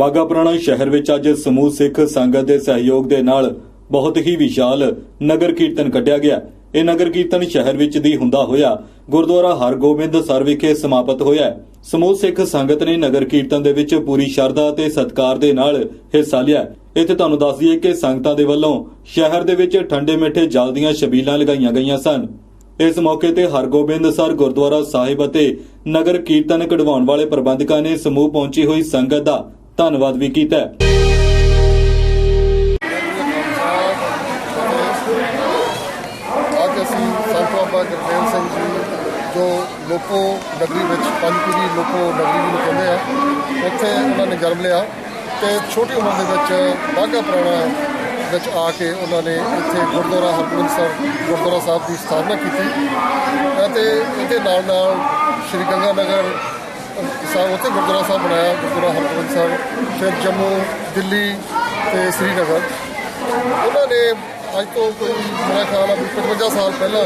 ਬਾਗਾ ਪੁਰਾਣਾ ਸ਼ਹਿਰ ਵਿੱਚ ਅੱਜ ਸਮੂਹ ਸਿੱਖ ਸੰਗਤ ਦੇ ਸਹਿਯੋਗ ਦੇ ਨਾਲ ਬਹੁਤ ਹੀ ਵਿਸ਼ਾਲ ਨਗਰ ਕੀਰਤਨ ਕੱਢਿਆ ਗਿਆ। ਇਹ ਨਗਰ ਕੀਰਤਨ ਸ਼ਹਿਰ ਵਿੱਚ ਦੀ ਹੁੰਦਾ ਹੋਇਆ। ਗੁਰਦੁਆਰਾ ਹਰਗੋਬਿੰਦ ਸਰ ਵਿਖੇ ਸਮਾਪਤ ਹੋਇਆ ਸਮੂਹ ਸਿੱਖ ਸੰਗਤ ਨੇ ਨਗਰ ਕੀਰਤਨ ਦੇ ਵਿੱਚ ਪੂਰੀ ਸ਼ਰਧਾ ਤੇ ਸਤਿਕਾਰ ਦੇ ਨਾਲ ਹਿੱਸਾ ਲਿਆ ਇੱਥੇ ਤੁਹਾਨੂੰ ਦੱਸ ਦਈਏ ਕਿ ਸੰਗਤਾਂ ਦੇ ਵੱਲੋਂ ਸ਼ਹਿਰ ਦੇ ਵਿੱਚ ਠੰਡੇ ਮਿੱਠੇ ਜਲ ਦੀਆਂ ਛਬੀਲਾਂ ਲਗਾਈਆਂ ਗਈਆਂ ਸਨ। ਇਸ ਮੌਕੇ ਤੇ ਹਰਗੋਬਿੰਦ ਸਰ ਗੁਰਦੁਆਰਾ ਸਾਹਿਬ ਅਤੇ ਨਗਰ ਕੀਰਤਨ ਕਢਵਾਉਣ ਵਾਲੇ ਪ੍ਰਬੰਧਕਾਂ ਨੇ ਸਮੂਹ ਪਹੁੰਚੀ ਹੋਈ ਸੰਗਤ ਦਾ ਧੰਨਵਾਦ ਵੀ ਕੀਤਾ ਅੱਜ ਅਸੀਂ ਸੰਤ ਬਾਬਾ ਗੁਰਦੇਵ ਸਿੰਘ ਜੀ ਜੋ ਲੋਕੋ ਨਗਰੀ ਵਿੱਚ ਪੰਜਪੀਰੀ ਲੋਕੋ ਨਗਰੀ ਨੂੰ ਕਹਿੰਦੇ ਆ ਉੱਥੇ ਉਹਨਾਂ ਨੇ ਜਨਮ ਲਿਆ ਤੇ ਛੋਟੀ ਉਮਰ ਦੇ ਵਿੱਚ ਬਾਘਾ ਪੁਰਾਣਾ ਵਿੱਚ ਆ ਕੇ ਉਹਨਾਂ ਨੇ ਇੱਥੇ ਗੁਰਦੁਆਰਾ ਹਰਗੋਬਿੰਦ ਸਾਹਿਬ ਗੁਰਦੁਆਰਾ ਸਾਹਿਬ ਦੀ ਸਥਾਪਨਾ ਕੀਤੀ। ਅਤੇ ਇਹਦੇ ਨਾਲ ਨਾਲ ਸ਼੍ਰੀ ਗੰਗਾ ਨਗਰ ਸਾਹਿਬ ਉੱਥੇ ਗੁਰਦੁਆਰਾ ਸਾਹਿਬ ਬਣਾਇਆ, ਗੁਰਦੁਆਰਾ ਹਰਗੋਬਿੰਦ ਸਾਹਿਬ, ਫਿਰ ਜੰਮੂ, ਦਿੱਲੀ ਤੇ ਸ੍ਰੀਨਗਰ। ਉਹਨਾਂ ਨੇ ਅੱਜ ਤੋਂ ਕੋਈ ਮੇਰਾ ਖਿਆਲ ਆ 55 ਸਾਲ ਪਹਿਲਾਂ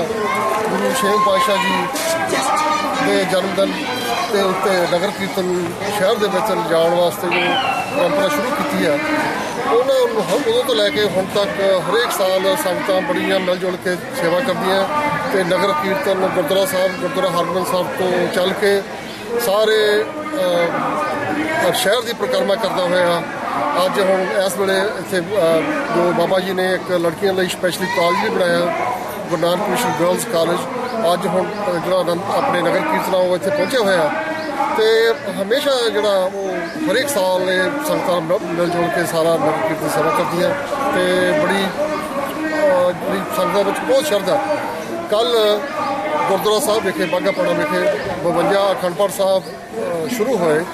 ਗੁਰੂ ਸ਼ੇਖ ਪਾਤਸ਼ਾਹ ਜੀ ਦੇ ਜਨਮ ਦਿਨ ਦੇ ਉੱਤੇ ਨਗਰ ਕੀਰਤਨ ਸ਼ਹਿਰ ਦੇ ਵਿੱਚ ਲਿਜਾਣ ਵਾਸਤੇ ਜੋ ਪਰੰਪਰਾ ਸ਼ੁਰੂ ਕੀਤੀ ਹੈ ਉਹਨਾਂ ਨੂੰ ਹਰ ਉਦੋਂ ਤੋਂ ਲੈ ਕੇ ਹੁਣ ਤੱਕ ਹਰੇਕ ਸਾਲ ਸੰਗਤਾਂ ਬੜੀਆਂ ਮਿਲ ਜੁਲ ਕੇ ਸੇਵਾ ਕਰਦੀਆਂ ਤੇ ਨਗਰ ਕੀਰਤਨ ਗੁਰਦੁਆਰਾ ਸਾਹਿਬ, ਗੁਰਦੁਆਰਾ ਹਰਮੰਦਰ ਸਾਹਿਬ ਤੋਂ ਚੱਲ ਕੇ ਸਾਰੇ ਸ਼ਹਿਰ ਦੀ ਪ੍ਰਕਰਮਾ ਕਰਦਾ ਹੋਇਆ ਅੱਜ ਹੁਣ ਇਸ ਵੇਲੇ ਇੱਥੇ ਜੋ ਬਾਬਾ ਜੀ ਨੇ ਇੱਕ ਲੜਕੀਆਂ ਲਈ ਸਪੈਸ਼ਲੀ ਕਾਲਜ ਵੀ ਬਣਾਇਆ, Guru Nanak mission girls college. ਅੱਜ ਹੁਣ ਜਿਹੜਾ ਆਨੰਦ- ਆਪਣੇ ਨਗਰ ਕੀਰਤਨ ਆ ਉਹ ਇੱਥੇ ਪਹੁੰਚੇ ਹੋਇਆ ਤੇ ਹਮੇਸ਼ਾ ਜਿਹੜਾ ਉਹ ਹਰੇਕ ਸਾਲ ਇਹ ਸੰਗਤਾਂ ਮਿਲ ਮਿਲ ਜੁਲ ਕੇ ਸਾਰਾ ਨਗਰ ਕੀਰਤਨ ਸੇਵਾ ਕਰਦੀਆਂ। ਤੇ ਬੜੀ ਜਿਹੜੀ ਸੰਗਤਾਂ ਵਿੱਚ ਬਹੁਤ ਸ਼ਰਧਾ। ਕੱਲ ਗੁਰਦੁਆਰਾ ਸਾਹਿਬ ਵਿਖੇ ਬਾਘਾਪੁਰਾ ਵਿਖੇ 52 ਅਖੰਡ ਪਾਠ ਸਾਹਿਬ ਸ਼ੁਰੂ ਹੋਏ।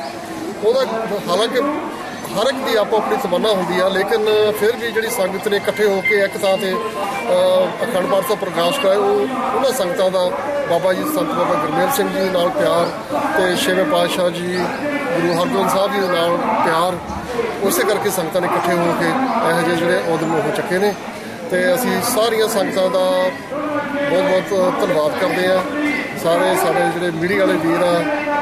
ਉਹਦਾ ਹਾਲਾਂਕਿ ਹਰ ਇੱਕ ਦੀ ਆਪੋ ਆਪਣੀ ਤਮੰਨਾ ਹੁੰਦੀ ਆ, ਲੇਕਿਨ ਫਿਰ ਵੀ ਜਿਹੜੀ ਸੰਗਤ ਨੇ ਇਕੱਠੇ ਹੋ ਕੇ ਇੱਕ ਥਾਂ ਤੇ ਅਖੰਡ ਪਾਠ ਦਾ ਪ੍ਰਕਾਸ਼ ਕਰਾਇਆ ਉਹ ਉਹਨਾਂ ਸੰਗਤਾਂ ਦਾ ਬਾਬਾ ਜੀ, ਸੰਤ ਬਾਬਾ ਗੁਰਮੇਲ ਸਿੰਘ ਜੀ ਨਾਲ ਪਿਆਰ ਤੇ ਛੇਵੇਂ ਪਾਤਸ਼ਾਹ ਜੀ, ਗੁਰੂ ਹਰਗੋਬਿੰਦ ਸਾਹਿਬ ਜੀ ਦੇ ਨਾਲ ਪਿਆਰ, ਉਸੇ ਕਰਕੇ ਸੰਗਤਾਂ ਨੇ ਇਕੱਠੇ ਹੋ ਕੇ ਇਹੋ ਜਿਹੇ ਜਿਹੜੇ ਉਦਮ ਹੋ ਚੱਕੇ ਨੇ। ਤੇ ਅਸੀਂ ਸਾਰੀਆਂ ਸੰਗਤਾਂ ਦਾ ਬਹੁਤ ਬਹੁਤ ਧੰਨਵਾਦ ਕਰਦੇ ਆ ਸਾਰੇ ਸਾਡੇ ਜਿਹੜੇ ਮੀਡੀਆ ਵਾਲੇ ਵੀਰ ਆ,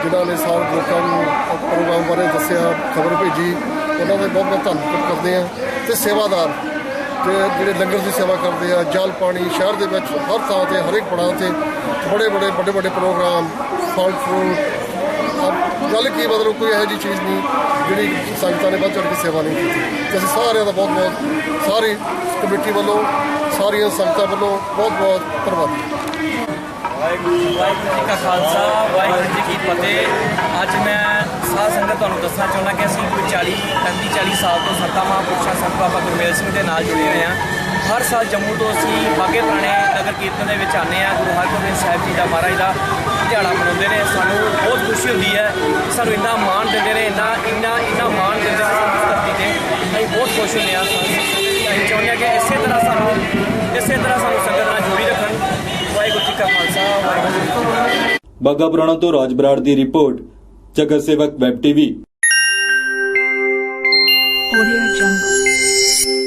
ਜਿਨ੍ਹਾਂ ਨੇ ਸਾਰੇ ਲੋਕਾਂ ਨੂੰ ਪ੍ਰੋਗਰਾਮ ਬਾਰੇ ਦੱਸਿਆ, ਖਬਰ ਭੇਜੀ, ਉਹਨਾਂ ਦੇ ਬਹੁਤ ਬਹੁਤ ਧੰਨਵਾਦ ਕਰਦੇ ਆ ਤੇ ਸੇਵਾਦਾਰ, ਤੇ ਜਿਹੜੇ ਲੰਗਰ ਦੀ ਸੇਵਾ ਕਰਦੇ ਆ, ਜਲ ਪਾਣੀ ਸ਼ਹਿਰ ਦੇ ਵਿੱਚ ਹਰ ਥਾਂ ਤੇ, ਹਰੇਕ ਪੜਾਅ ਤੇ ਬੜੇ ਬੜੇ, ਵੱਡੇ ਵੱਡੇ ਪ੍ਰੋਗਰਾਮ, ਫਲ ਫਰੂਟ ਗੱਲ ਕੀ ਮਤਲਬ ਕੋਈ ਇਹੋ ਜਿਹੀ ਚੀਜ਼ ਨਹੀਂ, ਜਿਹੜੀ ਸੰਗਤਾਂ ਨੇ ਵੱਧ ਚੜ੍ਹ ਕੇ ਸੇਵਾ ਨਹੀਂ ਕੀਤੀ। ਤੇ ਅਸੀਂ ਸਾਰਿਆਂ ਦਾ ਬਹੁਤ ਬਹੁਤ, ਸਾਰੀ ਕਮੇਟੀ ਵੱਲੋਂ, ਸਾਰੀਆਂ ਸੰਗਤਾਂ ਵੱਲੋਂ ਬਹੁਤ ਬਹੁਤ ਧੰਨਵਾਦ। ਵਾਹਿਗੁਰੂ ਜੀ ਕਾ ਖਾਲਸਾ, ਵਾਹਿਗੁਰੂ ਜੀ ਕੀ ਫਤਿਹ। ਅੱਜ ਮੈਂ ਸਾਧ ਸੰਗਤ ਤੁਹਾਨੂੰ ਦੱਸਣਾ ਚਾਹੁੰਦਾ ਕਿ ਅਸੀਂ ਕੋਈ 40 35 40 ਸਾਲ ਤੋਂ ਸੰਤਾਂ, ਮਹਾਂਪੁਰਸ਼ਾਂ, ਸੰਤ ਬਾਬਾ ਗੁਰਮੇਲ ਸਿੰਘ ਦੇ ਨਾਲ ਜੁੜੇ ਹੋਏ ਹਾਂ। ਹਰ ਸਾਲ ਜੰਮੂ ਤੋਂ ਅਸੀਂ ਬਾਗੇ ਪੁਰਾਣੇ ਨਗਰ ਕੀਰਤਨ ਦੇ ਵਿੱਚ ਆਉਂਦੇ ਹਾਂ। ਗੁਰੂ ਹਰਗੋਬਿੰਦ ਸਾਹਿਬ ਜੀ ਦਾ ਮਹਾਰਾਜ ਦਾ ਦਿਹਾੜਾ ਮਨਾਉਂਦੇ ਨੇ ਸਾਨੂੰ ਬਹੁਤ ਖੁਸ਼ੀ ਹੁੰਦੀ ਹੈ ਸਾਨੂੰ ਇੰਨਾ ਮਾਣ ਦਿੰਦੇ ਨੇ ਇੰਨਾ ਇੰਨਾ ਇੰਨਾ ਮਾਣ ਦਿੰਦੇ ਨੇ ਸਾਨੂੰ ਇਸ ਧਰਤੀ ਤੇ। ਅਸੀਂ ਬਹੁਤ ਖੁਸ਼ ਹੁੰਦੇ ਹਾਂ ਅਸੀਂ ਚਾਹੁੰਦੇ ਹਾਂ ਕਿ ਇਸੇ ਤਰ੍ਹਾਂ ਸਾਨੂੰ ਇਸੇ ਤਰ੍ਹਾਂ ਸਾਨੂੰ ਸੰਗਤ ਨਾਲ ਜੋੜੀ ਰੱਖਣ। ਵਾਹਿਗੁਰੂ ਜੀ ਕਾ ਖਾਲਸਾ ਵਾਹਿਗੁਰੂ ਬਾਗਾ ਪੁਰਾਣਾ ਤੋਂ ਰਾਜ ਬਰਾੜ ਦੀ ਰਿਪੋਰਟ ਜਗਤ ਸੇਵਕ ਵੈਬ ਟੀਵੀ। Audio Jungle.